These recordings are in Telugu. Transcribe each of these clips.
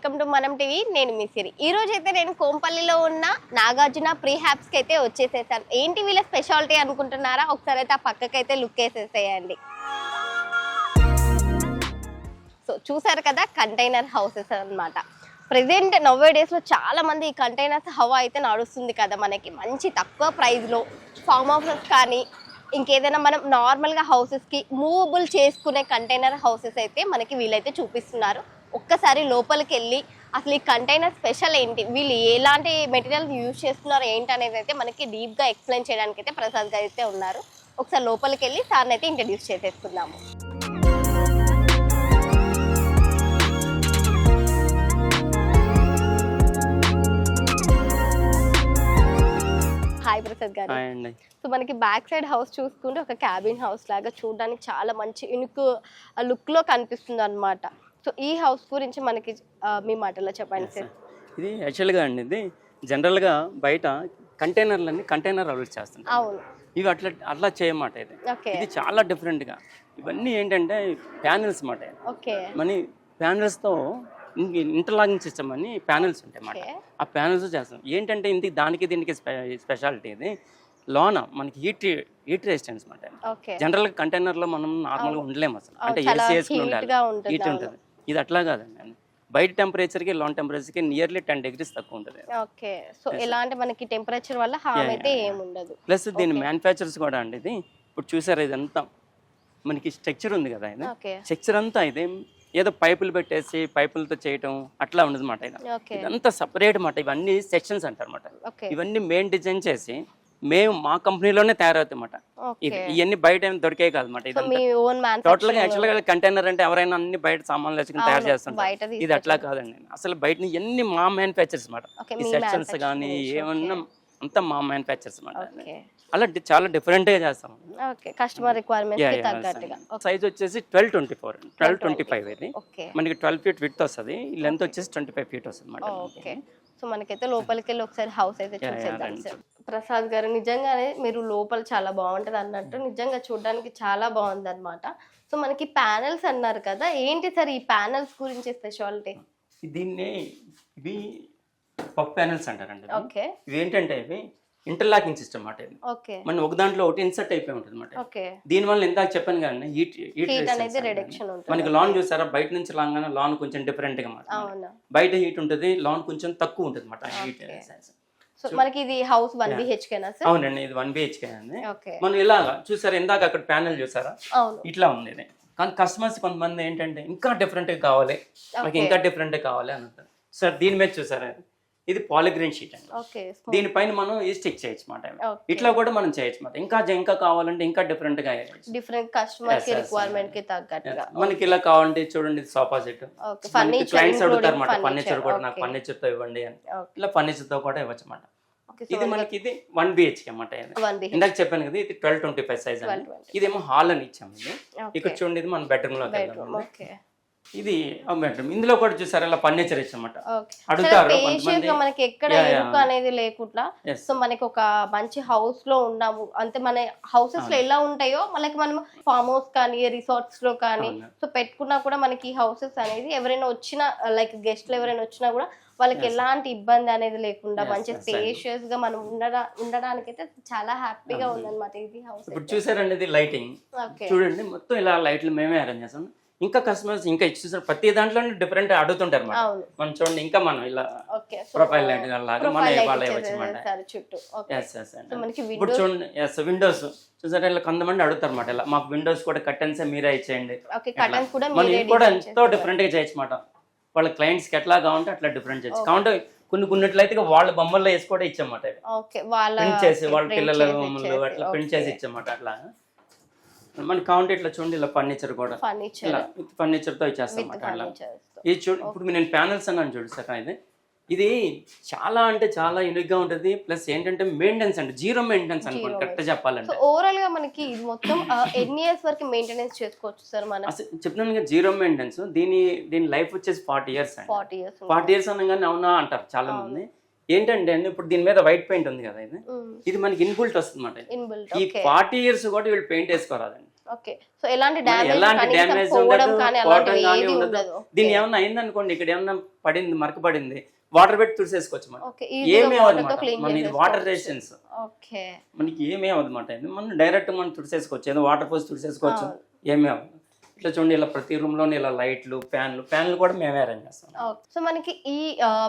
వెల్కమ్ టు మనం టీవీ నేను మిసిరి ఈ రోజు అయితే నేను కోంపల్లిలో ఉన్న నాగార్జున ప్రీ హ్యాప్స్కి అయితే వచ్చేసేసాను. ఏంటి వీళ్ళ స్పెషాలిటీ అనుకుంటున్నారా? ఒకసారి అయితే ఆ పక్కకైతే లుక్ వేసేసేయండి. సో చూసారు కదా కంటైనర్ హౌసెస్ అన్నమాట. ప్రెసెంట్ నవ్వే డేస్లో చాలా మంది ఈ కంటైనర్స్ హవా అయితే నడుస్తుంది కదా మనకి. మంచి తక్కువ ప్రైస్లో ఫామ్ హౌసెస్ కానీ ఇంకేదైనా మనం నార్మల్గా హౌసెస్కి మూవబుల్ చేసుకునే కంటైనర్ హౌసెస్ అయితే మనకి వీళ్ళైతే చూపిస్తున్నారు. ఒక్కసారి లోపలికి వెళ్ళి అసలు ఈ కంటైనర్ స్పెషల్ ఏంటి? వీళ్ళు ఎలాంటి మెటీరియల్స్ యూజ్ చేస్తున్నారు ఏంటి అనేది అయితే మనకి డీప్గా ఎక్స్ప్లెయిన్ చేయడానికి అయితే ప్రసాద్ గారు అయితే ఉన్నారు. ఒకసారి లోపలికి వెళ్ళి సార్ని అయితే ఇంట్రడ్యూస్ చేసేసుకుందాము. హాయ్ ప్రసాద్ గారు. సో మనకి బ్యాక్ సైడ్ హౌస్ చూసుకుంటే ఒక క్యాబిన్ హౌస్ లాగా చూడడానికి చాలా మంచి ఇనుకు లుక్లో కనిపిస్తుంది అనమాట సో ఈ హౌస్ గురించి మనకి మీ మాటలో చెప్పండి సార్ ఇది యాక్చువల్గా అండి ఇది జనరల్గా బయట కంటైనర్లన్నీ కంటైనర్ అలవాటు చేస్తుంటారు. అవును. ఇవి అట్లా అట్లా చేయమాట ఇది. ఇది చాలా డిఫరెంట్గా ఇవన్నీ ఏంటంటే ప్యానెల్స్ మాట. ఓకే మన ప్యానెల్స్తో ఇంటర్లాగింగ్ సిస్టమ్ అని ప్యానెల్స్ ఉంటాయి అన్నమాట ఆ ప్యానెల్స్ చేస్తాం. ఏంటంటే ఇంటికి దానికి దీనికి స్పెషాలిటీ ఇది. లోన మనకి హీట్ హీట్ రెసిస్టెన్స్ అనమాట ఓకే జనరల్గా కంటైనర్లో మనం నార్మల్గా ఉండలేము అసలు. అంటే ఏసీ వేసుకుని ఉండాలి. హీట్. ఉంటుంది. ఇది అట్లా కాదండి. బయట టెంపరేచర్కి లోన్ టెంపరేచర్కి నియర్లీ టెన్ డిగ్రీస్ తక్కువ ఉంటుంది. ఓకే. సో ఎలాంటి మనకి టెంపరేచర్ వల్ల హామ్ అయితే yeah, ఏమి ఉండదు ప్లస్ దీని మ్యానుఫ్యాక్చర్స్ కూడా అండి ఇది. ఇప్పుడు చూసారా ఇదంతా? మనకి స్ట్రక్చర్ ఉంది కదా ఇది. స్ట్రక్చర్ అంతా ఇది. ఏదో పైపులు పెట్టేసి పైపులతో చేయటం అట్లా ఉండదు మాట ఇదంతా సపరేట్ మాట. ఇవన్నీ సెక్షన్స్ అంటారు ఇవన్నీ మెయిన్ డిజైన్ చేసి మేము మా కంపెనీలోనే ఓకే. ఇవన్నీ బయట ఏం దొరికే కాదు అన్నమాట సో ఇదంతా మీ ఓన్ టోటల్గా యాక్చువల్గా కంటైనర్ అంటే ఎవరైనా అన్ని బయట సామాన్లు వేసుకుని తయారు బయట ఇది అట్లా కాదండి. అసలు బయట ఎన్ని మా మ్యానుఫ్యాక్చర్స్ మాట ఓకే ఈ సెక్షన్స్ కానీ ఏమన్నా అంతా మా మ్యానుఫ్యాక్చర్స్ మాట ఓకే. అలా చాలా different గా చేస్తాం కస్టమర్ తగ్గట్టుగా. సైజ్ వచ్చేసి twelve twenty four twelve twenty five ఇది. మనకి ట్వెల్వ్ ఫీట్ విత్ వస్తుంది. లెంత్ వచ్చేసి ట్వంటీ ఫైవ్ ఫీట్ వస్తుంది అనమాట ఓకే. సో మనకైతే లోపలికి వెళ్ళి ఒకసారి హౌస్ అయితే చూసేద్దాం ప్రసాద్ గారు నిజంగానే మీరు లోపల చాలా బాగుంటది అన్నట్టు నిజంగా చూడడానికి చాలా బాగుంది అనమాట సో మనకి ప్యానెల్స్ అన్నారు కదా ఏంటి సార్ ఈ ప్యానెల్స్ గురించి స్పెషాలిటీ? దీన్ని ఇవి పఫ్ ప్యానెల్స్ అంటారండి. ఓకే. ఇవి ఏంటంటే ఇవి ఇంటర్లాకింగ్ సిస్టమ్ అన్నమాట ఇది ఓకే. మన ఒక దాంట్లో ఒకటి ఇన్సర్ట్ అయిపోయి ఉంటుంది అనమాట ఓకే. దీని వల్ల ఇందాక చెప్పాను కానీ హీట్ హీట్ అనేది రిడక్షన్ ఉంటుంది. మనకి లాన్ చూసారా బయట నుంచి లాగానే లాన్ కొంచెం డిఫరెంట్గా మాట బయట హీట్ ఉంటుంది లాన్ కొంచెం తక్కువ ఉంటుంది అనమాట హీట్ సో మనకి ఇది హౌస్ వన్ బిహెచ్కేనా సార్? అవునండి ఇది వన్ బిహెచ్కే అండి. మనం ఇలాగా చూసారా ఇందాక అక్కడ ప్యానెల్ చూసారా? ఇట్లా ఉంది ఇది. కానీ కస్టమర్స్ కొంతమంది ఏంటంటే ఇంకా డిఫరెంట్గా కావాలి. మనకి ఇంకా డిఫరెంట్గా కావాలి అని అంటారు సార్ దీని మీద చూసారా? ఇది పాలిగ్రీన్ షీట్ అండి. దీనిపైన మనం ఈ స్టిక్ చేయొచ్చు మాట ఇట్లా కూడా మనం చేయొచ్చు మాట. ఇంకా ఇంకా కావాలంటే ఇంకా డిఫరెంట్గా డిఫరెంట్ కస్టమర్కి రిక్వైర్మెంట్కి తగ్గట్టుగా. మనకి ఇలా కావాలంటే చూడండి సోఫా సెట్ క్లయింట్స్ అడుగుతారు అనమాట ఫర్నిచర్ కూడా నాకు ఫర్నిచర్తో ఇవ్వండి అని. ఇలా ఫర్నిచర్తో కూడా ఇవ్వచ్చు ఓకే ఇది మనకి ఇది వన్ బిహెచ్కే అన్నమాట ఇందాక చెప్పాను కదా ఇది ట్వెల్వ్ ట్వంటీ ఫైవ్ సైజ్ అని 1225. ఇదేమో హాల్ అని ఇచ్చాము ఇది ఓకే. ఇక్కడ చూడండి ఇది మన బెడ్రూమ్ ఓకే. ఇది బెడ్రూమ్ ఇందులో కూడా చూసారా ఫర్నిచర్ ఇచ్చామన్నమాట ఓకే. అడుగుతారు మనకి ఎక్కడ. ఇరుకు అనేది లేకుండా. సో మనకి ఒక మంచి హౌస్లో ఉన్నాము. అంటే మన హౌసెస్లో ఎలా ఉంటాయో మనకి మనం ఫామ్ హౌస్ కానీ రిసార్ట్స్లో కానీ. సో పెట్టుకున్నా కూడా మనకి హౌసెస్ అనేది ఎవరైనా వచ్చినా లైక్ గెస్ట్లు ఎవరైనా వచ్చినా కూడా వాళ్ళకి ఎలాంటి ఇబ్బంది అనేది లేకుండా మంచి స్పేషియస్గా మనం ఉండడా ఉండడానికి అయితే చాలా హ్యాపీగా ఉందన్నమాట ఇది హౌస్ ఇప్పుడు చూసారండి ఇది లైటింగ్ ఓకే చూడండి మొత్తం ఇలా లైట్లు మేమే అరేంజ్ చేస్తాం. ఇంకా కస్టమర్స్ ఇంకా చూసారు. ప్రతి దాంట్లో డిఫరెంట్ అడుగుతుంటారు అవును. మనం చూడండి ఇంకా మనం ఇలా ప్రొఫైల్ లైట్ మనం ఇవాళ ఇవ్వచ్చు ఇప్పుడు చూడండి ఎస్ విండోస్ చూసారా ఇలా కొంతమంది అడుగుతారు అన్నమాట ఇలా మాకు విండోస్ కూడా కర్టెన్స్ మీరే ఇచ్చేయండి. మనం కూడా ఎంతో డిఫరెంట్గా చేయొచ్చు అన్నమాట వాళ్ళ క్లయింట్స్కి ఎట్లా కావాలంటే అట్లా డిఫరెంట్ చేయొచ్చు. కాబట్టి కొన్ని కొన్నిట్లయితే వాళ్ళ బొమ్మల్లో వేసి కూడా ఇచ్చామాట ప్రింట్ చేసి వాళ్ళ పిల్లల బొమ్మలు అట్లా ప్రింట్ చేసి. ఇచ్చామాట అట్లా. మన కౌంట్ ఇట్లా చూడండి ఇలా ఫర్నిచర్ కూడా. ఫర్నిచర్ ఫర్నిచర్తో ఇచ్చేస్తాం అట్లా ఇది చూడు ఇప్పుడు నేను ప్యానల్స్ అన్నాను చూడు సార్ ఇది. ఇది చాలా అంటే చాలా యూనిక్గా ఉంటుంది. ప్లస్ ఏంటంటే మెయింటెనెన్స్ అంటే జీరో మెయింటెనెన్స్ అనుకోండి కరెక్ట్ చెప్పాలంటే. ఓవరాల్గా మనకి ఇది మొత్తం ఎన్ని ఇయర్స్ వరకు మెయింటెనెన్స్ చేసుకోవచ్చు సార్ మనం? అసలు చెప్తున్నాను కదా జీరో మెయింటెనెన్స్ దీని దీని లైఫ్ వచ్చేసి forty years forty years forty years అనగానే అవునా అంటారు చాలా మంది ఏంటంటే అండి ఇప్పుడు దీని మీద వైట్ పెయింట్ ఉంది కదా ఇది. ఇది మనకి ఇన్బుల్ట్ వస్తుంది ఈ ఫార్టీ ఇయర్స్ కూడా వీళ్ళు పెయింట్ వేసుకోరాదండి. ఓకే. సో ఎలాంటి డ్యామేజ్ ఎలాంటి డ్యామేజ్ ఉండదు పోవటం కానీ ఉండదు. దీని ఏమన్నా అయిందనుకోండి ఇక్కడ ఏమన్నా పడింది మరక పడింది వాటర్ పెట్టి తుడిసేసుకోవచ్చు మనం. మన ఇది వాటర్ రెసిస్టెన్స్ ఓకే. మనకి ఏమీ అవ్వదు అనమాట ఇది మనం డైరెక్ట్ మనం తుడిసేసుకోవచ్చు ఏదో వాటర్ పోసి తుడిసేసుకోవచ్చు ఏమీ? అవ్వదు ఇట్లా చూడండి ఇలా ప్రతి రూమ్లోనే ఇలా లైట్లు ఫ్యాన్లు ఫ్యాన్లు కూడా మేమే అరేంజ్ చేస్తాం. సో మనకి ఈ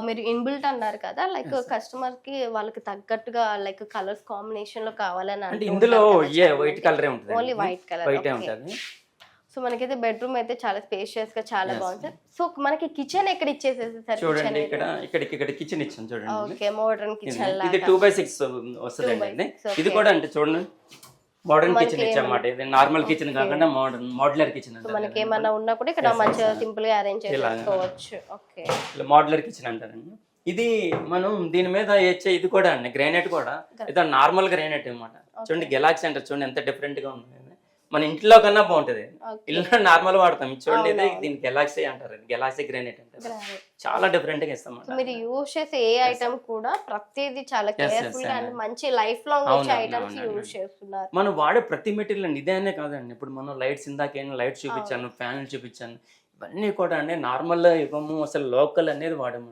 మీరు ఇన్బిల్ట్ అన్నారు కదా లైక్ కస్టమర్కి వాళ్ళకి తగ్గట్టుగా లైక్ కలర్స్ కాంబినేషన్లో కావాలని అంటే ఇందులో ఏ వైట్. కలరే ఉంటుంది ఓన్లీ వైట్ కలర్ వైటే ఉంటుంది. సో మనకైతే బెడ్రూమ్ అయితే చాలా స్పేషియస్గా చాలా బాగుంది. సో మనకి కిచెన్ ఎక్కడ ఇచ్చేసేసారు చూడండి ఇక్కడ ఇక్కడ ఇక్కడ కిచెన్ ఇచ్చాను చూడండి. ఓకే మోడర్న్ కిచెన్ ఇది టూ బై సిక్స్ వస్తుంది by అండి six, ఇది కూడా అంటే చూడండి. మోడర్న్ కిచెన్ ఇచ్చామాట ఇది నార్మల్ కిచెన్ కాకుండా మోడర్న్ మోడ్యులర్ కిచెన్ మనకి ఏమన్నా ఉన్నా కూడా ఇక్కడ మంచిగా సింపుల్గా అరేంజ్ చేసుకోవచ్చు. ఓకే. ఇలా మోడ్యులర్ కిచెన్ అంటారండి. ఇది మనం దీని మీద వేచ్చే ఇది కూడా అండి గ్రానైట్ కూడా. ఇది నార్మల్ గ్రానైట్ అన్నమాట. చూడండి గెలాక్సీ అంటారు. చూడండి ఎంత డిఫరెంట్గా ఉంది. మన ఇంట్లో కన్నా బాగుంటది. ఇల్లు నార్మల్ వాడతాం. చూడండి ఇది దీని గెలాక్సీ అంటారు. గెలాక్సీ గ్రానైట్ అంటారు. చాలా డిఫరెంట్గా ఇస్తాం మీరు యూజ్ చేసే ఏ ఐటమ్ కూడా ప్రతిదీ చాలా కేర్ఫుల్ అండ్ మంచి లైఫ్ లాంగ్ వచ్చే ఐటమ్స్ యూజ్ చేస్తున్నారు. మనం వాడే ప్రతి మెటీరియల్ ఇదే అనే కాదండి. ఇప్పుడు మనం లైట్స్ ఇందాక లైట్స్ చూపించాను ఫ్యాన్లు చూపించాను. ఇవన్నీ కూడా అండి. నార్మల్ ఇవ్వము. అసలు లోకల్ అనేది వాడము.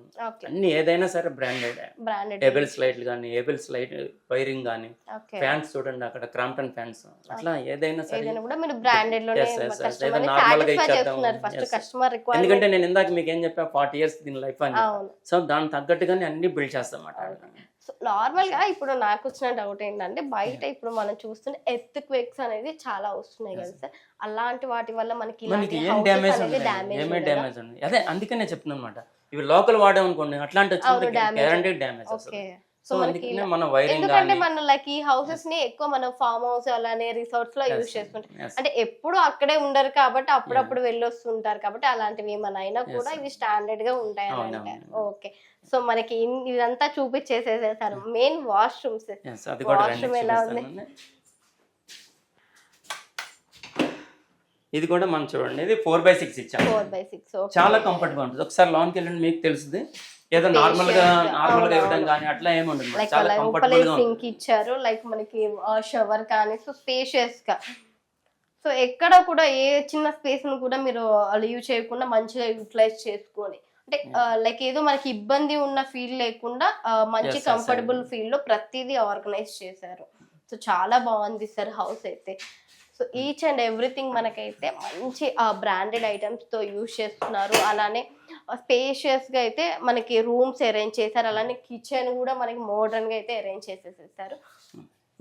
అన్ని ఏదైనా సరే బ్రాండెడ్ ఏబెల్స్ లైట్లు కానీ ఏబెల్స్ లైట్ వైరింగ్ కానీ ఫ్యాన్స్ చూడండి అక్కడ క్రాంప్టన్ ఫ్యాన్స్ అట్లా ఏదైనా సరే. normal గా ఇచ్చేద్దాం. ఎందుకంటే నేను ఇందాక మీకు ఏం చెప్పా ఫార్టీ ఇయర్స్ దీని లైఫ్ అని. సో దానికి తగ్గట్టుగానే అన్ని బిల్డ్ చేస్తాం అన్నమాట సో నార్మల్గా ఇప్పుడు నాకు వచ్చిన డౌట్ ఏంటంటే బయట ఇప్పుడు మనం చూస్తున్న ఎర్త్ క్వేక్స్ అనేది చాలా వస్తున్నాయి కదా సార్. అలాంటి వాటి వల్ల మనకి డ్యామేజ్ అదే అందుకనే చెప్తున్నాను అనమాట ఇవి లోకల్ వాడామనుకోండి అట్లాంటి వచ్చినప్పుడు డ్యామేజ్ ఓకే. సో మనకి ఎందుకంటే మనం లైక్ ఈ హౌసెస్ని ఎక్కువ మనం ఫామ్ హౌస్ అలానే రిసార్ట్స్లో యూజ్ చేసుకుంటాం. అంటే ఎప్పుడు అక్కడే ఉండరు కాబట్టి అప్పుడప్పుడు వెళ్ళొస్తుంటారు కాబట్టి అలాంటివి ఏమైనా అయినా కూడా ఇవి స్టాండర్డ్గా ఉంటాయి అని అంటారు ఓకే సో మనకి ఇదంతా చూపించేసేసారు మెయిన్ వాష్రూమ్స్ Washroom ఎలా ఉంది? ఇది కూడా మనం చూడండి. ఇది ఫోర్ బై సిక్స్ ఇచ్చాము ఫోర్ బై సిక్స్ చాలా కంఫర్ట్గా ఉంటుంది. ఒకసారి లోన్కి వెళ్ళండి మీకు తెలుస్తుంది. ఏదో నార్మల్గా నార్మల్గా ఇవ్వడం కానీ అట్లా ఏమి ఉండదు లైక్ చాలా అలా కంఫర్టబుల్ సింక్ ఇచ్చారు. లైక్ మనకి షవర్ కానీ సో స్పేషియస్గా. సో ఎక్కడ కూడా ఏ చిన్న స్పేస్ను కూడా మీరు లీవ్ చేయకుండా మంచిగా యూటిలైజ్ చేసుకొని అంటే లైక్ ఏదో మనకి ఇబ్బంది ఉన్న ఫీల్ లేకుండా ఆ, మంచి Yes, yes, కంఫర్టబుల్ ఫీల్లో ప్రతిదీ ఆర్గనైజ్ చేశారు. సో చాలా బాగుంది సార్ హౌస్ అయితే. సో ఈచ్ అండ్ ఎవ్రీథింగ్ మనకైతే మంచి బ్రాండెడ్ ఐటమ్స్తో యూజ్ చేస్తున్నారు. అలానే స్పేషియస్గా అయితే మనకి రూమ్స్ అరేంజ్ చేశారు. అలానే కిచెన్ కూడా మనకి మోడర్న్గా అయితే అరేంజ్ చేసేసేసారు.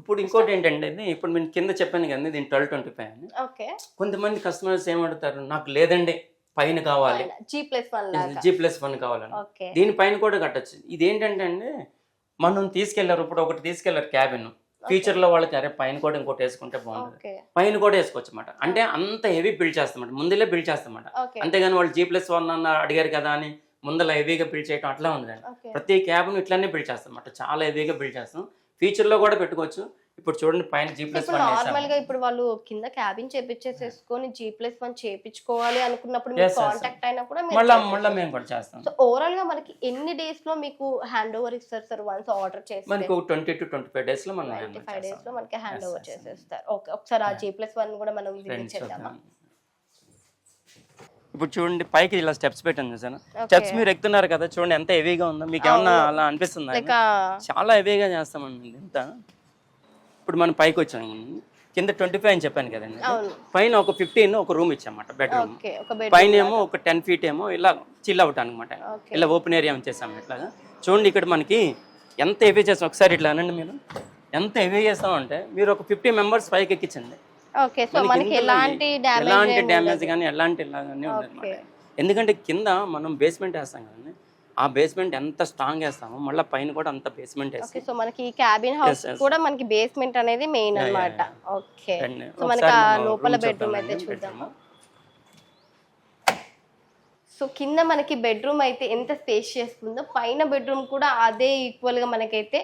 ఇప్పుడు ఇంకోటి ఏంటంటే ఇప్పుడు నేను కింద చెప్పాను కదా దీని ట్వెల్వ్ ట్వంటీ ఫైవ్ అని. ఓకే. కొంతమంది కస్టమర్స్ ఏమడుగుతారు నాకు లేదండి పైన కావాలి. G plus one G plus one కావాలని. ఓకే. దీనిపైన కూడా కట్టొచ్చు. ఇది ఏంటంటే అండి మనం తీసుకెళ్ళారు ఇప్పుడు ఒకటి తీసుకెళ్ళారు క్యాబిన్. ఫ్యూచర్లో వాళ్ళకి అరే పైన కూడా ఇంకోటి వేసుకుంటే బాగుంటుంది. పైన కూడా వేసుకోవచ్చు అన్నమాట అంటే అంత హెవీ బిల్డ్ చేస్తామట ముందులే బిల్డ్ చేస్తామట అంతేగాని వాళ్ళు జీ ప్లస్ వన్ అన్న అడిగారు కదా అని ముందర హెవీగా బిల్డ్ చేయడం అట్లా ఉంది ప్రతి క్యాబ్ను ఇట్లానే బిల్డ్ చేస్తాం అన్నమాట చాలా హెవీగా బిల్డ్ చేస్తాం. ఫ్యూచర్లో కూడా పెట్టుకోవచ్చు. ఇప్పుడు చూడండి పైన జీ ప్లస్ ఇప్పుడు నార్మల్గా ఇప్పుడు వాళ్ళు కింద క్యాబిన్ చేపించేసేసుకొని జీ ప్లస్ వన్ చేపించుకోవాలి అనుకున్నప్పుడు మీరు కాంటాక్ట్ అయినప్పుడు మళ్ళా మళ్ళీ మేము కూడా చేస్తాం. సో ఓవరాల్గా మనకి ఎన్ని డేస్లో మీకు హ్యాండ్ ఓవర్ ఇస్తారు సార్ వన్స్ ఆర్డర్ చేస్తే? మనకి ట్వంటీ టు ట్వంటీ ఫైవ్ డేస్లో మనం ట్వంటీ ఫైవ్ డేస్లో మనకి హ్యాండ్ ఓవర్. చేసేస్తారు. ఓకే ఒకసారి ఆ జీ ప్లస్ వన్ కూడా మనం చేద్దామా? చూద్దాం. ఇప్పుడు చూడండి పైకి ఇలా స్టెప్స్ పెట్టాను చూసాను. స్టెప్స్ మీరు ఎక్కుతున్నారు కదా చూడండి ఎంత హెవీగా ఉందో. మీకు ఏమన్నా అలా అనిపిస్తుందా? చాలా హెవీగా చేస్తామండి ఇంత. ఇప్పుడు మనం పైకి వచ్చాం. కింద ట్వంటీ ఫైవ్ అని చెప్పాను కదండి. పైన ఒక ఫిఫ్టీన్ ఒక రూమ్ ఇచ్చామన్నమాట బెడ్రూమ్. పైన ఏమో ఒక టెన్ ఫీట్ ఏమో ఇలా చిల్ అవుట్ అనమాట ఇలా ఓపెన్ ఏరియా ఉంచేసాం ఇట్లాగా. చూడండి ఇక్కడ మనకి ఎంత హెవీ చేస్తాం ఒకసారి ఇట్లా అనండి మీరు. ఎంత హెవీ చేస్తామంటే మీరు ఒక ఫిఫ్టీ మెంబర్స్ పైకి ఎక్కించండి. ఎలాంటి డ్యామేజ్ ఎలాంటి కానీ ఎలాంటి ఉండదు ఎందుకంటే కింద మనం బేస్మెంట్ వేస్తాం కదండి. ఆ బేస్మెంట్ ఎంత స్ట్రాంగ్ వేస్తామో మళ్ళీ పైన కూడా అంత బేస్మెంట్ వేస్తాం ఓకే సో మనకి ఈ క్యాబిన్ హౌస్. కూడా మనకి బేస్మెంట్ అనేది మెయిన్ అన్నమాట. ఓకే సో మనకి ఆ లోపల బెడ్రూమ్ అయితే చూద్దాము. సో కింద మనకి బెడ్రూమ్ అయితే ఎంత స్పేషియస్ ఉందో పైన బెడ్రూమ్ కూడా అదే ఈక్వల్గా మనకైతే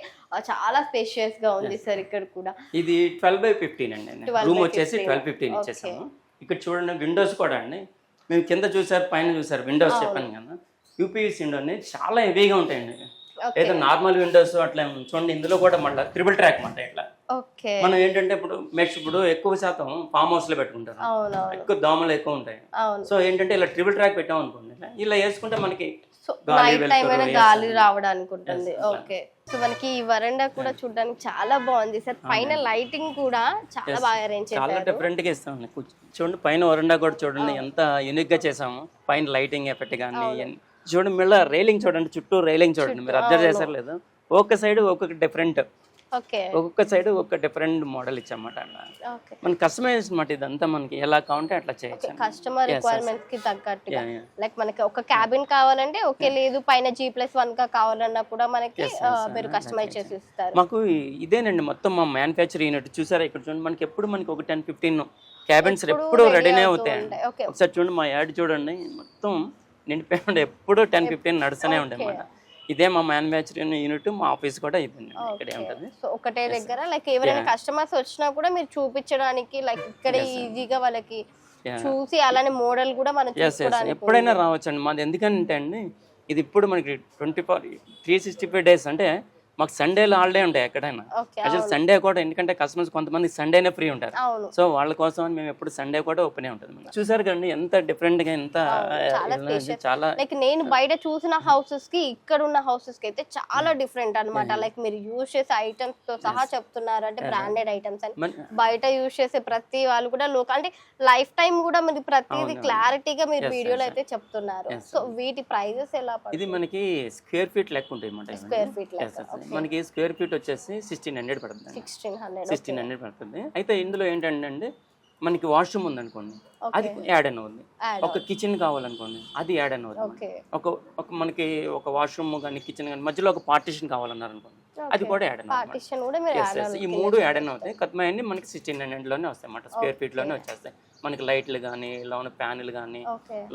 చాలా స్పేషియస్గా ఉంది సార్ ఇక్కడ కూడా. ఇది ట్వెల్వ్ బై ఫిఫ్టీన్ అండి. 12 రూమ్ వచ్చేసి 15. Twelve fifteen. ఇచ్చేసాము. ఇక్కడ చూడండి విండోస్ కూడా అండి. మేము కింద చూసారు పైన చూసారు విండోస్ చెప్పాను కదా. యూపీఎస్ విండో అనేది చాలా హెవీగా ఉంటాయండి. లేదా నార్మల్ విండోస్ అట్లా చూడండి ఇందులో కూడా మళ్ళీ త్రిబుల్ ట్రాక్ మాట ఇట్లా. మనం ఏంటంటే ఇప్పుడు మెష్ ఇప్పుడు ఎక్కువ శాతం ఫామ్ హౌస్లో పెట్టుకుంటారు ఎక్కువ దోమలు ఎక్కువ ఉంటాయి. సో ఏంటంటే ఇలా ట్రిపుల్ ట్రాక్ పెట్టాం అనుకోండి. ఇలా వేసుకుంటే మనకి గాలి. రావడానికి ఉంటుంది ఓకే. సో మనకి ఈ వరండా కూడా చూడడానికి చాలా బాగుంది. సార్ పైన లైటింగ్ కూడా చాలా బాగా అరేంజ్ చాలా డిఫరెంట్గా ఇస్తాం చూడండి పైన వరండా కూడా చూడండి ఎంత యూనిక్గా చేసాము పైన లైటింగ్ ఎఫెక్ట్ కానీ చూడండి మళ్ళీ రైలింగ్ చూడండి చుట్టూ రైలింగ్ చూడండి మీరు అబ్జర్వ్ చేశారు లేదు. ఒక్క సైడ్ ఒక్కొక్క డిఫరెంట్ ఒక్కొక్క సైడ్ ఒక్క డిఫరెంట్ మోడల్ ఇచ్చామాట మన కస్టమైజ్ అనమాట ఇదంతా మనకి ఎలా కావాలంటే అట్లా చేయొచ్చు. Customer రిక్వైర్మెంట్స్కి yeah. లైక్ మనకి ఒక క్యాబిన్ కావాలంటే ఓకే లేదు పైన జీ ప్లస్ వన్గా కావాలన్నా కూడా మనకి మీరు కస్టమైజ్ చేసి ఇస్తారు మాకు ఇదేనండి మొత్తం మా మ్యానుఫ్యాక్చర్ యూనిట్ చూసారా ఇక్కడ చూడండి మనకి ఎప్పుడు మనకి ఒక టెన్ ఫిఫ్టీన్ క్యాబిన్స్ ఎప్పుడు రెడీనే అవుతూ అవుతాయండి. ఒకసారి చూడండి మా యాడ్ చూడండి మొత్తం నిండిపోయి ఉండే ఎప్పుడు టెన్ ఫిఫ్టీన్ నడుస్తూనే ఉంటాయి అన్నమాట. ఇదే మా మ్యానుఫ్యాక్చరింగ్ యూనిట్ మా ఆఫీస్ కూడా ఇదండి ఇక్కడే ఉంటుంది. సో ఒకటే దగ్గర లైక్ ఎవరైనా కస్టమర్స్ వచ్చినా కూడా మీరు చూపించడానికి లైక్ ఇక్కడ ఈజీగా వాళ్ళకి. చూసి అలానే మోడల్ కూడా మనం ఎప్పుడైనా రావచ్చండి. మాది ఎందుకంటే అండి ఇది ఇప్పుడు మనకి twenty four three sixty five days అంటే మాకు సండేలో హాలిడే ఉంటాయి ఎక్కడైనా. అసలు సండే కూడా ఎందుకంటే కస్టమర్స్ కొంతమంది సండేనే ఫ్రీ ఉంటారు. సో వాళ్ళ కోసం మేము ఎప్పుడు సండే కూడా ఓపెన్ ఉంటుంది. చూసారు కదండి ఎంత డిఫరెంట్గా ఎంత చాలా లైక్ నేను బయట చూసిన హౌసెస్కి ఇక్కడ ఉన్న హౌసెస్కి అయితే చాలా డిఫరెంట్ అన్నమాట లైక్ మీరు యూజ్ చేసే ఐటమ్స్తో సహా చెప్తున్నారు. అంటే బ్రాండెడ్ ఐటమ్స్ అని. బయట యూజ్ చేసే ప్రతి వాళ్ళు కూడా లోక అంటే లైఫ్ టైం కూడా మీరు ప్రతిదీ క్లారిటీగా మీరు వీడియోలో అయితే చెప్తున్నారు. సో వీటి ప్రైజెస్ ఎలా ఇది మనకి స్క్వేర్ ఫీట్ లెక్క ఉంటాయి. Square feet yes. మనకి స్క్వేర్ ఫీట్ వచ్చేసి సిక్స్టీన్ హండ్రెడ్ పడుతుంది సిక్స్టీన్ హండ్రెడ్ సిక్స్టీన్ హండ్రెడ్ పడుతుంది. అయితే ఇందులో ఏంటంటే అండి మనకి వాష్రూమ్ ఉందనుకోండి అది యాడ్ అని అవుతుంది ఒక కిచెన్ కావాలనుకోండి అది యాడ్ అని అవుతుంది ఒక ఒక మనకి ఒక వాష్రూమ్ కానీ కిచెన్ కానీ మధ్యలో ఒక పార్టీషన్ కావాలన్నారు అనుకోండి అది కూడా యాడ్ అని. ఈ మూడు యాడ్ అని అవుతాయి. కత్మ అన్ని మనకి సిక్స్టీన్ హండ్రెడ్లోనే వస్తాయి అన్నమాట. స్క్వేర్ ఫీట్లోనే వచ్చేస్తాయి. మనకి లైట్లు కానీ లోన ప్యానెల్ కానీ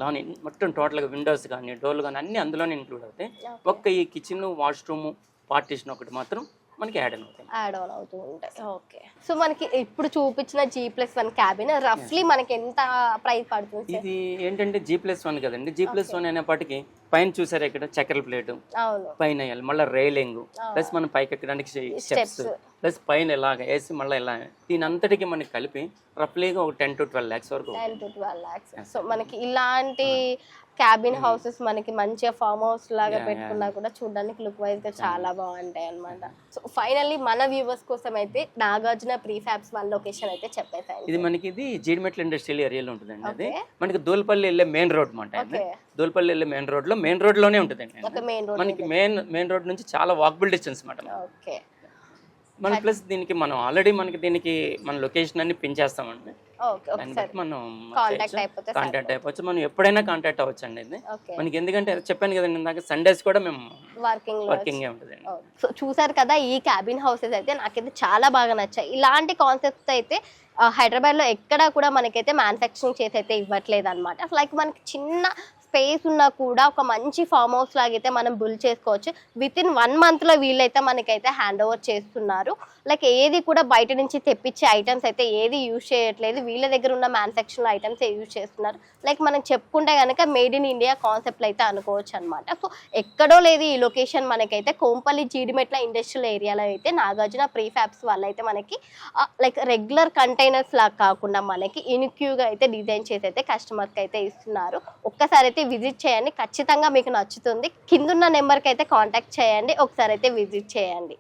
లోన మొత్తం టోటల్గా విండోస్ కానీ డోర్లు కానీ అన్ని అందులోనే ఇంక్లూడ్ అవుతాయి. ఒక్క ఈ కిచెన్ వాష్రూమ్ పార్టీషన్ ఒకటి మాత్రం మనకి యాడ్ అని అవుతాయి. యాడ్ ఆన్ అవుతూ ఉంటాయి. ఓకే సో మనకి ఇప్పుడు చూపించిన జీ ప్లస్ వన్ క్యాబిన్ రఫ్లీ మనకి ఎంత ప్రైస్ పడుతుంది ఇది ఏంటంటే జీ ప్లస్ వన్ కదండి. జీ ప్లస్ వన్ అనేప్పటికీ పైన చూసారు ఇక్కడ? చక్కెర ప్లేట్ పైన వేయాలి. మళ్ళీ రైలింగ్ ప్లస్ మనం పైకి ఎక్కడానికి స్టెప్స్ ప్లస్ పైన ఇలాగ వేసి మళ్ళీ ఇలా దీని అంతటికి మనకి కలిపి రఫ్లీగా ఒక టెన్ టు ట్వెల్వ్ ల్యాక్స్ వరకు ten to twelve lakhs so మనకి ఇలాంటి క్యాబిన్ హౌసెస్ మనకి మంచిగా ఫామ్ హౌస్ లాగా పెట్టుకున్నా కూడా చూడడానికి లుక్ వైజ్గా చాలా బాగుంటాయి అన్నమాట. సో ఫైనల్లీ మన వ్యూవర్స్ కోసం అయితే నాగార్జున ప్రీ ఫ్యాబ్స్ వాళ్ళ లొకేషన్ అయితే చెప్పేసాను ఇది మనకి ఇది జీడిమెట్ల ఇండస్ట్రియల్ ఏరియాలో ఉంటుందండి అది. మనకి దూల్పల్లి వెళ్ళే మెయిన్ రోడ్ మాట అండి Okay. దూల్పల్లి వెళ్ళే మెయిన్ రోడ్లో మెయిన్ రోడ్లోనే ఉంటుందండి మనకి మెయిన్ మెయిన్ రోడ్ నుంచి చాలా వాకబుల్ డిస్టెన్స్ మాట. ఓకే మన ప్లస్ దీనికి మనం ఆల్రెడీ మనకి దీనికి మన లొకేషన్ అన్ని పిన్ మనం కాంటాక్ట్ అయిపోతే కాంటాక్ట్ అయిపోవచ్చు. మనం ఎప్పుడైనా కాంటాక్ట్ అవ్వచ్చు అండి ఇది మనకి ఎందుకంటే చెప్పాను కదండి ఇందాక సండేస్ కూడా మేము వర్కింగ్లో వర్కింగ్ సో చూసారు కదా ఈ క్యాబిన్ హౌసెస్ అయితే నాకైతే చాలా బాగా నచ్చాయి. ఇలాంటి కాన్సెప్ట్స్ అయితే ఆ, హైదరాబాద్లో ఎక్కడా కూడా మనకైతే మ్యానుఫ్యాక్చరింగ్ చేసి అయితే ఇవ్వట్లేదు అనమాట లైక్ మనకి చిన్న స్పేస్ ఉన్నా కూడా ఒక మంచి ఫామ్ హౌస్ లాగైతే మనం బుల్ చేసుకోవచ్చు. విత్ ఇన్ వన్ మంత్లో వీళ్ళైతే మనకైతే హ్యాండ్ ఓవర్ చేస్తున్నారు. లైక్ ఏది కూడా బయట నుంచి తెప్పించే ఐటమ్స్ అయితే ఏది యూజ్ చేయట్లేదు. వీళ్ళ దగ్గర ఉన్న మ్యానుఫ్యాక్చరింగ్ ఐటమ్స్ యూజ్ చేస్తున్నారు. లైక్ మనం చెప్పుకుంటే కనుక మేడ్ ఇన్ ఇండియా కాన్సెప్ట్లు అయితే అనుకోవచ్చు అనమాట సో ఎక్కడో లేదు ఈ లొకేషన్ మనకైతే కోంపల్లి జీడిమెట్ల ఇండస్ట్రియల్ ఏరియాలో అయితే నాగార్జున ప్రీఫ్యాబ్స్ వాళ్ళైతే మనకి లైక్ రెగ్యులర్ కంటైనర్స్ లాగా కాకుండా మనకి ఇన్క్యూగా అయితే డిజైన్ చేసి అయితే కస్టమర్కి అయితే ఇస్తున్నారు. ఒక్కసారి అయితే విజిట్ చేయండి. ఖచ్చితంగా మీకు నచ్చుతుంది. కిందున్న నెంబర్కి అయితే కాంటాక్ట్ చేయండి. ఒకసారి అయితే విజిట్ చేయండి.